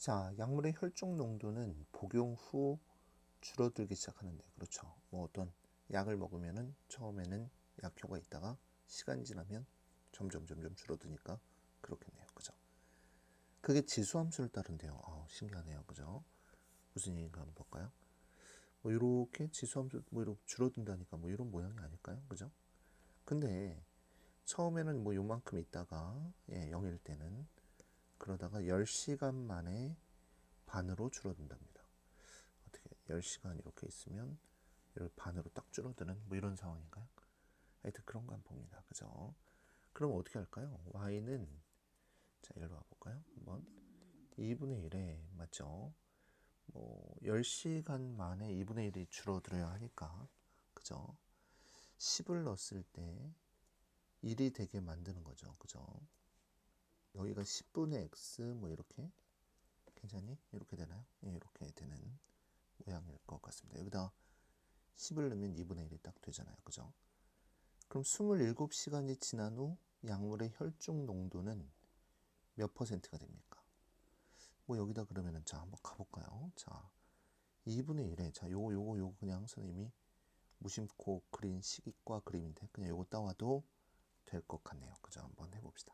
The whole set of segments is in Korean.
자, 약물의 혈중 농도는 복용 후 줄어들기 시작하는데, 그렇죠. 뭐 어떤 약을 먹으면은 처음에는 약효가 있다가 시간 지나면 점점 점점 줄어드니까 그렇겠네요. 그죠? 그게 지수 함수를 따른대요. 아, 신기하네요. 그죠? 무슨 얘기인가 한번 볼까요? 뭐 이렇게 지수 함수 뭐 이렇게 줄어든다니까 뭐 이런 모양이 아닐까요? 그죠? 근데 처음에는 뭐 요만큼 있다가 예, 0일 때는 그러다가 10시간 만에 반으로 줄어든답니다. 어떻게 10시간 이렇게 있으면 이렇게 반으로 딱 줄어드는 뭐 이런 상황인가요? 하여튼 그런 거 봅니다. 그죠? 그럼 어떻게 할까요? y는 자, 일로 와 볼까요? 한번 2분의 1에 맞죠? 뭐 10시간 만에 2분의 1이 줄어들어야 하니까 그죠? 10을 넣었을 때 1이 되게 만드는 거죠. 그죠? 여기가 10분의 x 뭐 이렇게 괜찮니? 이렇게 되나요? 예, 이렇게 되는 모양일 것 같습니다. 여기다 10을 넣으면 2분의 1이 딱 되잖아요. 그죠? 그럼 27시간이 지난 후 약물의 혈중 농도는 몇 퍼센트가 됩니까? 뭐 여기다 그러면은 자 한번 가볼까요? 자 2분의 1에 자 요거 요거 요거 그냥 선생님이 무심코 그린 식이과 그림인데 그냥 요거 따와도 될 것 같네요. 그죠? 한번 해봅시다.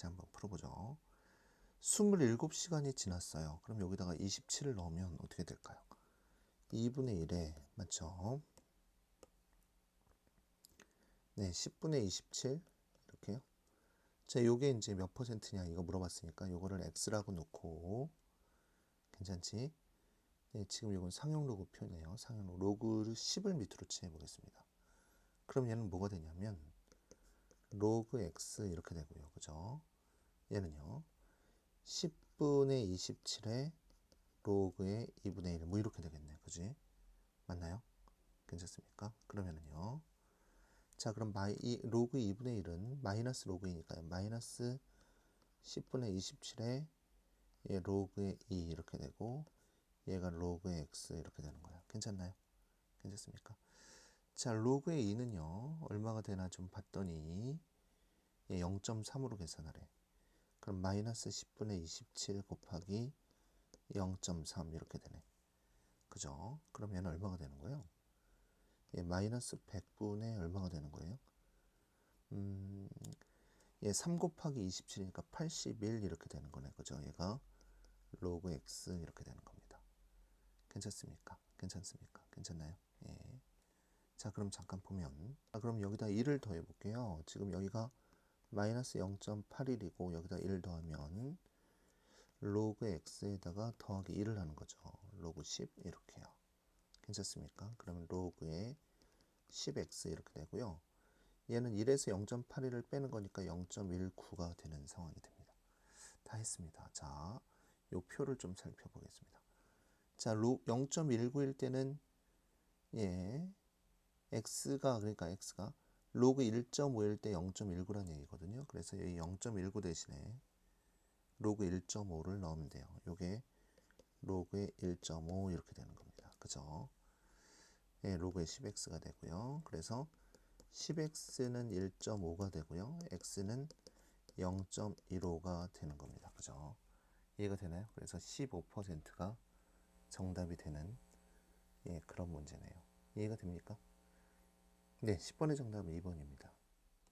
자 한번 풀어보죠. 27시간이 지났어요. 그럼 여기다가 27을 넣으면 어떻게 될까요? 2분의 1에 맞죠? 네, 10분의 27 이렇게요. 자, 요게 이제 몇 퍼센트냐 이거 물어봤으니까 요거를 x라고 놓고 괜찮지? 네, 지금 이건 상용 로그 표네요. 상용 로그 로그를 10을 밑으로 칠해 보겠습니다. 그럼 얘는 뭐가 되냐면 로그 x 이렇게 되고요. 그죠? 얘는요. 10분의 27에 로그의 2분의 1, 뭐 이렇게 되겠네요. 그지? 맞나요? 괜찮습니까? 그러면은요. 자, 그럼 마이, 이 로그 2분의 1은 마이너스 로그이니까요. 마이너스 10분의 27에 얘 로그의 2 이렇게 되고 얘가 로그의 x 이렇게 되는 거예요. 괜찮나요? 괜찮습니까? 자, 로그의 2는요. 얼마가 되나 좀 봤더니 얘 0.3으로 계산하래. 그럼 마이너스 10분의 27 곱하기 0.3 이렇게 되네. 그죠? 얘는 얼마가 되는 거예요? 예, 마이너스 100분의 얼마가 되는 거예요? 음, 예, 3 곱하기 27이니까 81 이렇게 되는 거네. 그죠? 얘가 로그 x 이렇게 되는 겁니다. 괜찮습니까? 괜찮습니까? 괜찮나요? 예. 자, 그럼 잠깐 보면, 아, 그럼 여기다 1을 더해 볼게요. 지금 여기가 마이너스 0.81이고 여기다 1 더하면 로그 x에다가 더하기 1을 하는 거죠. 로그 10 이렇게요. 괜찮습니까? 그러면 로그에 10x 이렇게 되고요. 얘는 1에서 0.81을 빼는 거니까 0.19가 되는 상황이 됩니다. 다 했습니다. 자, 요 표를 좀 살펴보겠습니다. 자, 0.19일 때는 예, x가 그러니까 x가 로그 1.5일 때 0.19라는 얘기거든요. 그래서 여기 0.19 대신에 로그 1.5를 넣으면 돼요. 요게 로그의 1.5 이렇게 되는 겁니다. 그죠? 예, 로그의 10x가 되고요. 그래서 10x는 1.5가 되고요. x는 0.15가 되는 겁니다. 그죠? 이해가 되나요? 그래서 15%가 정답이 되는 예, 그런 문제네요. 이해가 됩니까? 네, 10번의 정답은 2번입니다.